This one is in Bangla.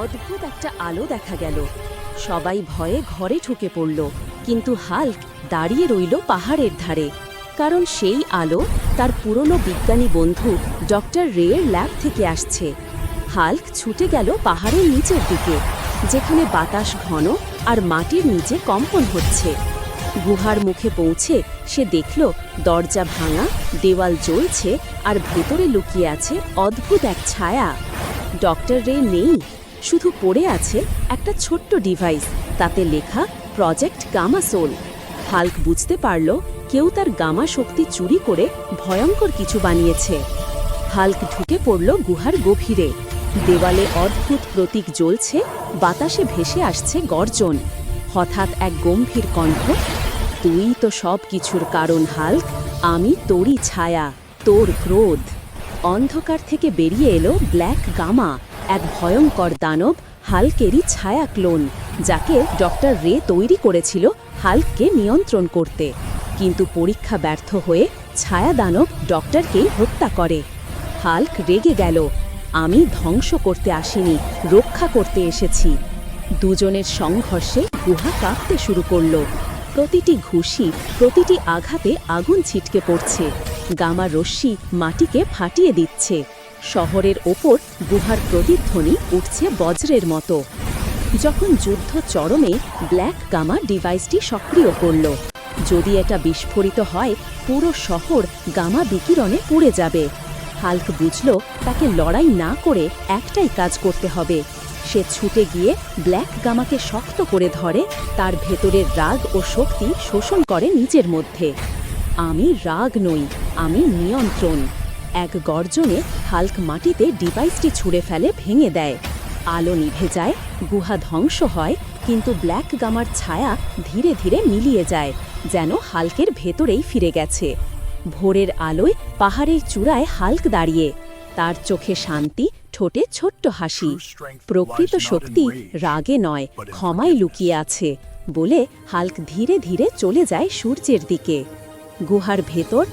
অদ্ভুত একটা আলো দেখা গেল। সবাই ভয়ে ঘরে ঢুকে পড়ল, কিন্তু হাল্ক দাঁড়িয়ে রইল পাহাড়ের ধারে। কারণ সেই আলো তার পুরনো বিজ্ঞানী বন্ধু ডক্টর রেয়ের ল্যাব থেকে আসছে। হাল্ক ছুটে গেল পাহাড়ের নিচের দিকে, যেখানে বাতাস ঘন আর মাটির নিচে কম্পন হচ্ছে। গুহার মুখে পৌঁছে সে দেখল দরজা ভাঙা, দেওয়াল জ্বলছে আর ভেতরে লুকিয়ে আছে অদ্ভুত এক ছায়া। ডক্টর রে নেই শুধু পড়ে আছে একটা ছোট্ট ডিভাইস তাতে লেখা প্রজেক্ট গামা সোল হাল্ক বুঝতে পারল কেউ তার গামা শক্তি চুরি করে ভয়ঙ্কর কিছু বানিয়েছে। হাল্ক ঢুকে পড়ল গুহার গভীরে। দেওয়ালে অদ্ভুত প্রতীক জ্বলছে, বাতাসে ভেসে আসছে গর্জন। হঠাৎ এক গম্ভীর কণ্ঠ, তুই তো সব কিছুর কারণ হাল্ক আমি তোরই ছায়া, তোর ক্রোধ। অন্ধকার থেকে বেরিয়ে এলো ব্ল্যাক গামা এক ভয়ঙ্কর দানব হাল্কেরই ছায়া ক্লোন যাকে ডক্টর রে তৈরি করেছিল হাল্ককে নিয়ন্ত্রণ করতে। কিন্তু পরীক্ষা ব্যর্থ হয়ে ছায়া দানব ডক্টরকেই হত্যা করে। হাল্ক রেগে গেল। আমি ধ্বংস করতে আসিনি, রক্ষা করতে এসেছি। দুজনের সংঘর্ষে গুহা কাঁপতে শুরু করল। প্রতিটি ঘুষি, প্রতিটি আঘাতে আগুন ছিটকে পড়ছে। গামা রশ্মি মাটিকে ফাটিয়ে দিচ্ছে। শহরের ওপর গুহার প্রতিধ্বনি উঠছে বজ্রের মতো। যখন যুদ্ধ চরমে ব্ল্যাক গামা ডিভাইসটি সক্রিয় করল, যদি এটা বিস্ফোরিত হয়, পুরো শহর গামা বিকিরণে পুড়ে যাবে। হাল্ক বুঝল তাকে লড়াই না করে একটাই কাজ করতে হবে। সে ছুটে গিয়ে ব্ল্যাক গামাকে শক্ত করে ধরে, তার ভেতরের রাগ ও শক্তি শোষণ করে নিজের মধ্যে। আমি রাগ নই, আমি নিয়ন্ত্রণ। এক গর্জনে হাল্ক মাটিতে ডিভাইসটি ছুঁড়ে ফেলে ভেঙে দেয়। আলো নিভে যায় গুহা ধ্বংস হয় কিন্তু ব্ল্যাক গামার ছায়া ধীরে ধীরে মিলিয়ে যায় যেন হাল্কের ভেতরেই ফিরে গেছে। ভোরের আলোয় পাহাড়ের চূড়ায় হাল্ক দাঁড়িয়ে। তার চোখে শান্তি ঠোঁটে ছোট্ট হাসি। প্রকৃত শক্তি রাগে নয় ক্ষমায় লুকিয়ে আছে বলে হাল্ক ধীরে ধীরে চলে যায় সূর্যের দিকে। গুহার ভেতর